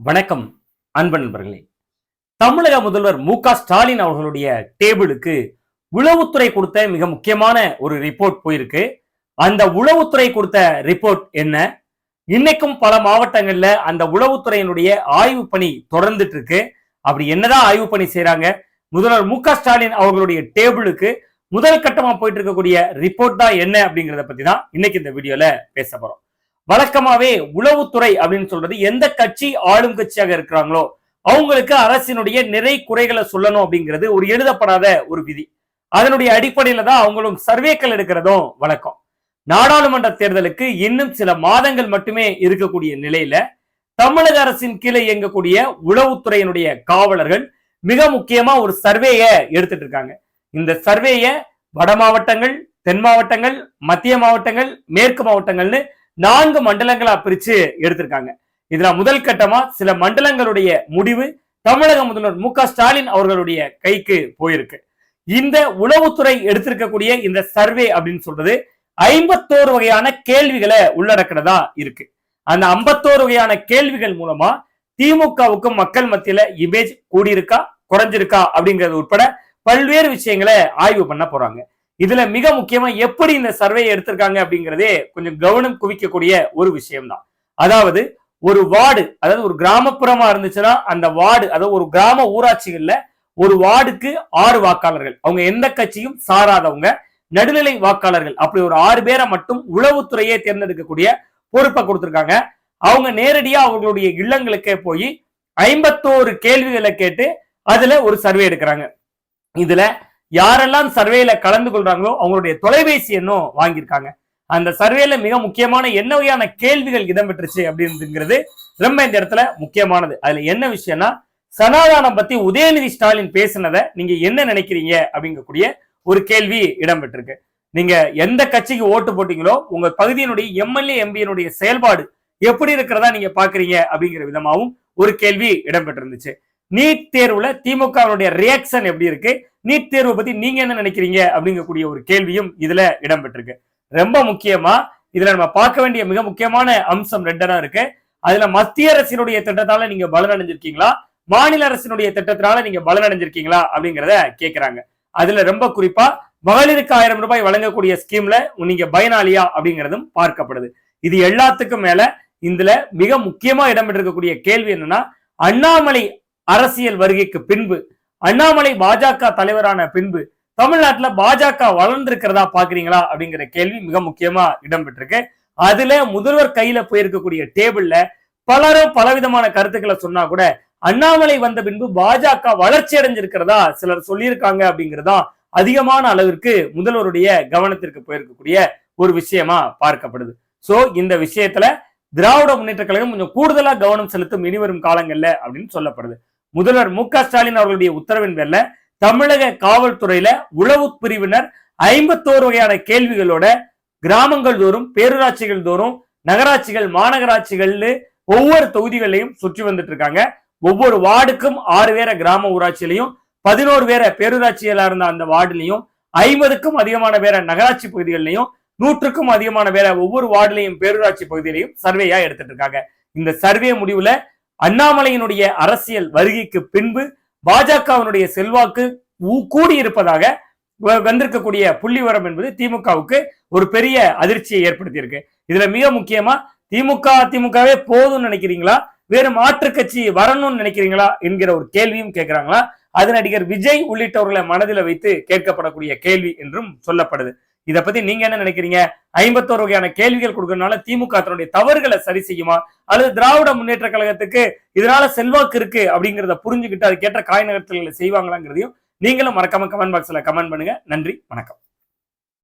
வணக்கம் அன்பு நண்பர்களே. தமிழக முதல்வர் மு க ஸ்டாலின் அவர்களுடைய டேபிளுக்கு உளவுத்துறை கொடுத்த மிக முக்கியமான ஒரு ரிப்போர்ட் போயிருக்கு. அந்த உளவுத்துறை கொடுத்த ரிப்போர்ட் என்ன? இன்னைக்கும் பல மாவட்டங்கள்ல அந்த உளவுத்துறையினுடைய ஆய்வு பணி தொடர்ந்துட்டு இருக்கு அப்படி என்னதான் ஆய்வு பணி செய்யறாங்க முதல்வர் மு க ஸ்டாலின் அவர்களுடைய டேபிளுக்கு முதல் கட்டமா போயிட்டு இருக்கக்கூடிய ரிப்போர்ட் தான் என்ன அப்படிங்கறத பத்தி தான் இன்னைக்கு இந்த வீடியோல பேச போறோம். வழக்கமாவே உளவுத்துறை அப்படின்னு சொல்றது எந்த கட்சி ஆளும் கட்சியாக இருக்கிறாங்களோ அவங்களுக்கு அரசினுடைய நிறை குறைகளை சொல்லணும் அப்படிங்கிறது ஒரு எழுதப்படாத ஒரு விதி. அதனுடைய அடிப்படையில தான் அவங்களும் சர்வேக்கள் எடுக்கிறதும் வழக்கம். நாடாளுமன்ற தேர்தலுக்கு இன்னும் சில மாதங்கள் மட்டுமே இருக்கக்கூடிய நிலையில தமிழக அரசின் கீழே இயங்கக்கூடிய உளவுத்துறையினுடைய காவலர்கள் மிக முக்கியமா ஒரு சர்வேய எடுத்துட்டு இருக்காங்க. இந்த சர்வேய வட மாவட்டங்கள் தென் மாவட்டங்கள் மத்திய மாவட்டங்கள் மேற்கு மாவட்டங்கள்னு நான்கு மண்டலங்களா பிரிச்சு எடுத்திருக்காங்க. இதுல முதல் கட்டமா சில மண்டலங்களுடைய முடிவு தமிழக முதல்வர் மு ஸ்டாலின் அவர்களுடைய கைக்கு போயிருக்கு. இந்த உளவுத்துறை எடுத்திருக்கக்கூடிய இந்த சர்வே அப்படின்னு சொல்றது ஐம்பத்தோரு வகையான கேள்விகளை உள்ளடக்கிறதா இருக்கு. அந்த ஐம்பத்தோரு வகையான கேள்விகள் மூலமா திமுகவுக்கும் மக்கள் மத்தியில இமேஜ் கூடியிருக்கா குறைஞ்சிருக்கா அப்படிங்கிறது உட்பட பல்வேறு விஷயங்களை ஆய்வு பண்ண போறாங்க. இதுல மிக முக்கியமா எப்படி இந்த சர்வே எடுத்திருக்காங்க அப்படிங்கிறதே கொஞ்சம் கவனம் குவிக்கக்கூடிய ஒரு விஷயம்தான். அதாவது ஒரு வார்டு அதாவது ஒரு கிராமப்புறமா இருந்துச்சுன்னா அந்த வார்டு அதாவது ஒரு கிராம ஊராட்சிகள்ல ஒரு வார்டுக்கு ஆறு வாக்காளர்கள். அவங்க எந்த கட்சியும் சாராதவங்க. நடுநிலை வாக்காளர்கள். அப்படி ஒரு ஆறு பேரை மட்டும் உளவுத்துறையே தேர்ந்தெடுக்கக்கூடிய பொறுப்பை கொடுத்திருக்காங்க. அவங்க நேரடியா அவங்களுடைய இல்லங்களுக்கே போய் ஐம்பத்தோரு கேள்விகளை கேட்டு அதுல ஒரு சர்வே எடுக்கிறாங்க. இதுல யாரெல்லாம் சர்வேல கலந்து கொள்றாங்களோ அவங்களுடைய தொலைபேசி எண்ணும் வாங்கியிருக்காங்க. அந்த சர்வேல மிக முக்கியமான என்ன வகையான கேள்விகள் இடம்பெற்றுச்சு அப்படிங்கிறது ரொம்ப இந்த இடத்துல முக்கியமானது. அதுல என்ன விஷயம்னா சனாதானம் பத்தி உதயநிதி ஸ்டாலின் பேசினதை நீங்க என்ன நினைக்கிறீங்க அப்படிங்கக்கூடிய ஒரு கேள்வி இடம்பெற்றிருக்கு. நீங்க எந்த கட்சிக்கு ஓட்டு போட்டீங்களோ உங்க பகுதியினுடைய எம்எல்ஏ எம்பியினுடைய செயல்பாடு எப்படி இருக்கிறதா நீங்க பாக்குறீங்க அப்படிங்கிற விதமாகவும் ஒரு கேள்வி இடம்பெற்றிருந்துச்சு. நீட் தேர்வுல திமுகவுடைய ரியாக்ஷன் எப்படி இருக்கு? நீட் தேர்வை பத்தி நீங்க என்ன நினைக்கிறீங்க? அப்படிங்கக்கூடிய ஒரு கேள்வியும் இதுல இடம்பெற்றிருக்கு. ரொம்ப முக்கியமா இதுல நம்ம பார்க்க வேண்டிய மிக முக்கியமான அம்சம் ரெண்டனா இருக்கு. அதுல மத்திய அரசினுடைய திட்டத்தால நீங்க பலனடைஞ்சிருக்கீங்களா? மாநில அரசினுடைய திட்டத்தினால நீங்க பலனடைஞ்சிருக்கீங்களா? அப்படிங்கிறத கேக்குறாங்க. அதுல ரொம்ப குறிப்பா மகளிருக்கு ஆயிரம் ரூபாய் வழங்கக்கூடிய ஸ்கீம்ல நீங்க பயனாளியா? அப்படிங்கிறதும் பார்க்கப்படுது. இது எல்லாத்துக்கும் மேல இதுல மிக முக்கியமா இடம்பெற்றிருக்கக்கூடிய கேள்வி என்னன்னா அண்ணாமலை அரசியல் வருகைக்கு பின்பு அண்ணாமலை பாஜக தலைவரான பின்பு தமிழ்நாட்டில் பாஜக வளர்ந்திருக்கிறதா பாக்குறீங்களா அப்படிங்கிற கேள்வி மிக முக்கியமா இடம்பெற்றிருக்கு. அதுல முதல்வர் கையில போயிருக்கக்கூடிய டேபிள்ல பலரும் பலவிதமான கருத்துக்களை சொன்னா கூட அண்ணாமலை வந்த பின்பு பாஜக வளர்ச்சி அடைஞ்சிருக்கிறதா சிலர் சொல்லியிருக்காங்க அப்படிங்கிறதா அதிகமான அளவிற்கு முதல்வருடைய கவனத்திற்கு போயிருக்கக்கூடிய ஒரு விஷயமா பார்க்கப்படுது. சோ இந்த விஷயத்துல திராவிட முன்னேற்ற கழகம் கொஞ்சம் கூடுதலா கவனம் செலுத்தும் இனிவரும் காலங்கள்ல அப்படின்னு சொல்லப்படுது. முதல்வர் மு க ஸ்டாலின் அவர்களுடைய உத்தரவின் பேர்ல தமிழக காவல்துறையில உளவு பிரிவினர் ஐம்பத்தோரு வகையான கேள்விகளோட கிராமங்கள் தோறும் பேரூராட்சிகள் தோறும் நகராட்சிகள் மாநகராட்சிகள்னு ஒவ்வொரு தொகுதிகளையும் சுற்றி வந்துட்டு இருக்காங்க. ஒவ்வொரு வார்டுக்கும் ஆறு பேரை கிராம ஊராட்சியிலையும் பதினோரு பேரை பேரூராட்சிகளா இருந்த அந்த வார்டுலையும் ஐம்பதுக்கும் அதிகமான பேரை நகராட்சி பகுதிகளிலையும் நூற்றுக்கும் அதிகமான பேரை ஒவ்வொரு வார்டுலையும் பேரூராட்சி பகுதியிலையும் சர்வேயா எடுத்துட்டு இருக்காங்க. இந்த சர்வே முடிவுல அண்ணாமலையினுடைய அரசியல் வருகைக்கு பின்பு பாஜகவினுடைய செல்வாக்கு கூடியிருப்பதாக வந்திருக்கக்கூடிய புள்ளிவரம் என்பது திமுகவுக்கு ஒரு பெரிய அதிர்ச்சியை ஏற்படுத்தியிருக்கு. இதுல மிக முக்கியமா திமுக அதிமுகவே போதும்னு நினைக்கிறீங்களா? வேறு மாற்று கட்சி வரணும்னு நினைக்கிறீங்களா? என்கிற ஒரு கேள்வியும் கேட்கிறாங்களா? அது நடிகர் விஜய் உள்ளிட்டவர்களை மனதில் வைத்து கேட்கப்படக்கூடிய கேள்வி என்றும் சொல்லப்படுது. இதை பத்தி நீங்க என்ன நினைக்கிறீங்க? ஐம்பத்தோரு வகையான கேள்விகள் கொடுக்கறதுனால திமுக தன்னுடைய தவறுகளை சரி செய்யுமா? அல்லது திராவிட முன்னேற்ற கழகத்துக்கு இதனால செல்வாக்கு இருக்கு அப்படிங்கிறத புரிஞ்சுக்கிட்டு அதுக்கேற்ற காய் நகர்த்தல்களை செய்வாங்களாங்கிறதையும் நீங்களும் மறக்காம கமெண்ட் பாக்ஸ்ல கமெண்ட் பண்ணுங்க. நன்றி வணக்கம்.